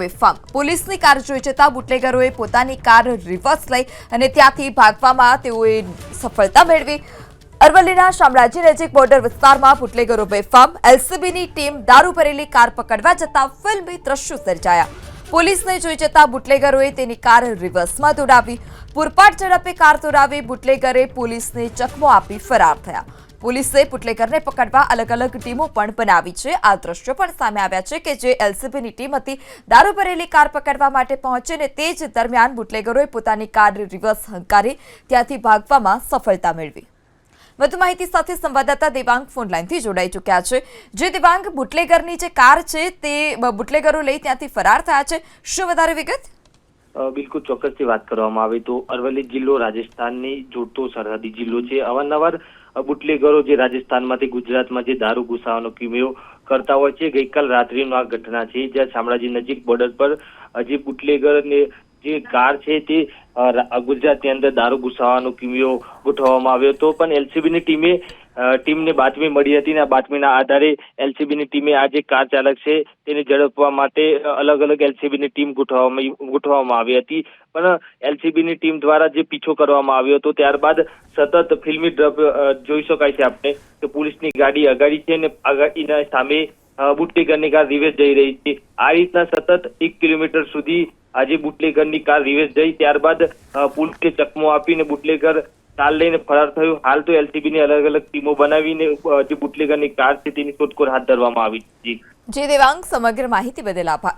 બેફામ પોલીસની કાર જોઈ જતા બુટલેગરોએ પોતાની કાર રિવર્સ લઈ અને ત્યાંથી ભાગવામાં તેઓએ સફળતા મેળવી. અરવલ્લીના શામળાજી નજીક બોર્ડર વિસ્તારમાં બુટલેગરો બેફામ એલસીબીની ટીમ દારૂ ભરેલી કાર પકડવા જતા ફિલ્મી દ્રશ્યો સર્જાયા. પોલીસને જોઈ જતા બુટલેગરોએ તેની કાર રિવર્સમાં દોડાવી. પૂરપાટ ઝડપે કાર દોડાવી બુટલેગરે પોલીસને ચકમો આપી ફરાર થયા. પોલીસે બુટલેગરને પકડવા અલગ અલગ ટીમો પણ બનાવી છે. આ દ્રશ્યો પણ સામે આવ્યા છે કે જે એલસીબીની ટીમ હતી, દારૂ ભરેલી કાર પકડવા માટે પહોંચે ને તે જ દરમિયાન બુટલેગરોએ પોતાની કાર રિવર્સ હંકારી ત્યાંથી ભાગવામાં સફળતા મેળવી. વધુ માહિતી સાથે સંવાદદાતા દેવાંગ ફોનલાઇનથી જોડાઈ ચૂક્યા છે. જે દેવાંગ બુટલેગરની જે કાર છે તે બુટલેગરો લઈ ત્યાંથી ફરાર થયા છે. શું વધારે વિગત? બિલકુલ ચોક્કસથી વાત કરવામાં આવે તો અરવલ્લી જિલ્લો રાજસ્થાનની જોડતો સરહદી જિલ્લો છે. અવારનવાર બુટલેગરો જે રાજસ્થાનમાંથી ગુજરાતમાં જે દારૂ ઘુસાવાનો કિમિયો કરતા હોય છે, ગઈકાલ રાત્રિનો આ ઘટના છે, જ્યાં શામળાજી નજીક બોર્ડર પર જે બુટલેગરને જે કાર છે તે ગુજરાતની અંદર દારૂ ઘુસાવાનો કિમિયો ગોઠવવામાં આવ્યો હતો. પણ એલસીબીની ટીમે ટીમને બાતમી મળી હતી અને આ બાતમીના આધારે એલસીબીની ટીમે આ જે કાર ચાલક છે તેને ઝડપવા માટે અલગ અલગ એલસીબીની ટીમ ગોઠવવામાં ગોઠવવામાં આવી હતી. પણ એલસીબીની ટીમ દ્વારા જે પીછો કરવામાં આવ્યો હતો ત્યારબાદ સતત ફિલ્મી ડ્રપ જોઈ શકાય છે આપણે કે પોલીસની ગાડી અગાડી છે અને અગાડીના સામે બુટલેગરની કાર રિવેસ જઈ રહી છે. આ રીતના સતત એક કિલોમીટર સુધી આજે બુટલેગરની કાર રિવેસ જઈ ત્યારબાદ અ, પોલીસને ચકમો આપીને બુટલેગર કાર લઈને ફરાર થયો. હાલ તો એલસીબી ની અલગ અલગ ટીમો બનાવીને જે બુટલેગરની કાર છે તેની શોધખોળ હાથ ધરવામાં આવી છે. જે દેવાંગ, સમગ્ર માહિતી બદલ આભાર.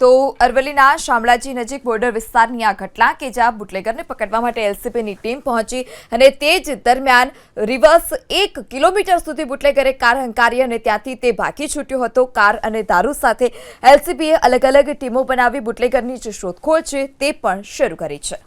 તો અરવલ્લીના શામળાજી નજીક બોર્ડર વિસ્તારની આ ઘટના કે જ્યાં બુટલેગરને પકડવા માટે એલસીબીની ટીમ પહોંચી અને તે જ દરમિયાન રિવર્સ એક કિલોમીટર સુધી બુટલેગરે કાર હંકારી અને ત્યાંથી તે ભાગી છૂટ્યો હતો. કાર અને દારૂ સાથે એલસીબીએ અલગ અલગ ટીમો બનાવી બુટલેગરની જે શોધખોળ છે તે પણ શરૂ કરી છે.